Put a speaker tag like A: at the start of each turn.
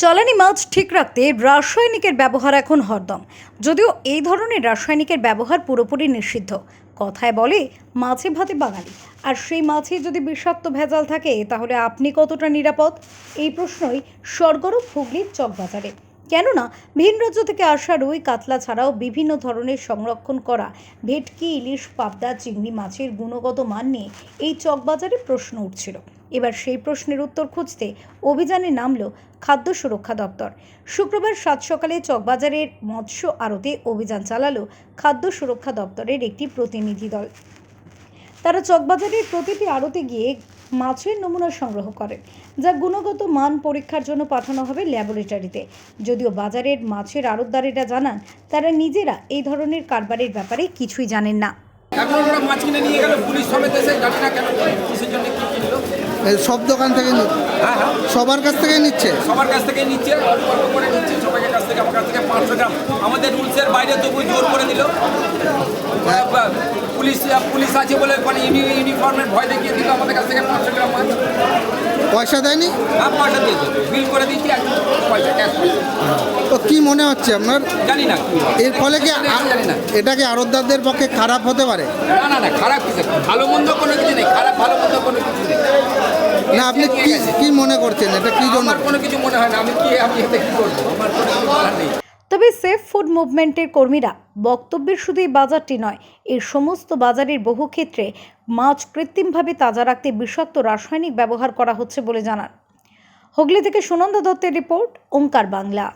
A: চালানি মাছ ঠিক রাখতে রাসায়নিকের ব্যবহার এখন হরদম। যদিও এই ধরনের রাসায়নিকের ব্যবহার পুরোপুরি নিষিদ্ধ। কথায় বলে, মাছে ভাতে বাঙালি। আর সেই মাছে যদি বিষাক্ত ভেজাল থাকে, তাহলে আপনি কতটা নিরাপদ? এই প্রশ্নই সরগরম হুগলির চকবাজারে। কেননা, ভিন রাজ্য থেকে আসা রুই, কাতলা ছাড়াও বিভিন্ন ধরনের সংরক্ষণ করা ভেটকি, ইলিশ, পাবদা, চিংড়ি মাছের গুণগত মান নিয়ে এই চকবাজারে প্রশ্ন উঠছিল। এবার সেই প্রশ্নের উত্তর খুঁজতে অভিযানে নামল খাদ্য সুরক্ষা দপ্তর। শুক্রবার সাত সকালে চকবাজারের মৎস্য আড়তে অভিযান চালালো খাদ্য সুরক্ষা দপ্তরের একটি প্রতিনিধি দল। তারা চকবাজারের প্রতিটি আড়তে গিয়ে মাছের নমুনা সংগ্রহ করেন যা গুণগত মান পরীক্ষার জন্য পাঠানো হবে ল্যাবরেটরিতে। যদিও বাজারের মাছের আড়তদারেরা জানান, তারা নিজেরা এই ধরনের কারবারের ব্যাপারে কিছুই জানেন না।
B: এখন ওরা মাছ কিনে নিয়ে গেল, পুলিশ সমেত এসে জানি না কেন কিসের জন্য
C: সব দোকান থেকে
B: হ্যাঁ হ্যাঁ।
C: সবার কাছ থেকে নিচ্ছে?
B: সবার কাছ থেকে নিচ্ছে অল্প অল্প করে নিচ্ছে সবাইয়ের কাছ থেকে আমার কাছ থেকে পাঁচশো গ্রাম। আমাদের রুলসের বাইরে তবু জোর করে দিল। পুলিশ পুলিশ আছে বলে মানে ইউনি- ইউনিফর্মের ভয় দেখিয়ে দিল আমাদের কাছ থেকে পাঁচশো গ্রাম মাছ
C: পয়সা দেয়নি?
B: হ্যাঁ পয়সা দিয়েছে। বিল করে একদম পয়সা ক্যাশ
C: তো কি মনে হচ্ছে আপনার?
B: জানি না
C: এর ফলে কি
B: জানি না।
C: এটা কি আড়তদারদের পক্ষে খারাপ হতে পারে?
B: না না না খারাপ কিছু ভালো মন্দ কোনো কিছু নেই খারাপ ভালো মন্দ কোনো কিছু নেই।
C: না আপনি কি কি মনে করছেন? এটা কি জন্য?
B: কোনো কিছু মনে হয় না। আমি কি আমি এতে কি করব? আমার কোনো নেই।
A: তবে সেফ ফুড মুভমেন্টের কর্মীরা বক্তব্যের শুধু এই বাজারটি নয় এর সমস্ত বাজারের বহু ক্ষেত্রে মাছ কৃত্রিমভাবে তাজা রাখতে বিষাক্ত রাসায়নিক ব্যবহার করা হচ্ছে বলে জানান। হুগলি থেকে সুনন্দ দত্তের রিপোর্ট ওঙ্কার বাংলা।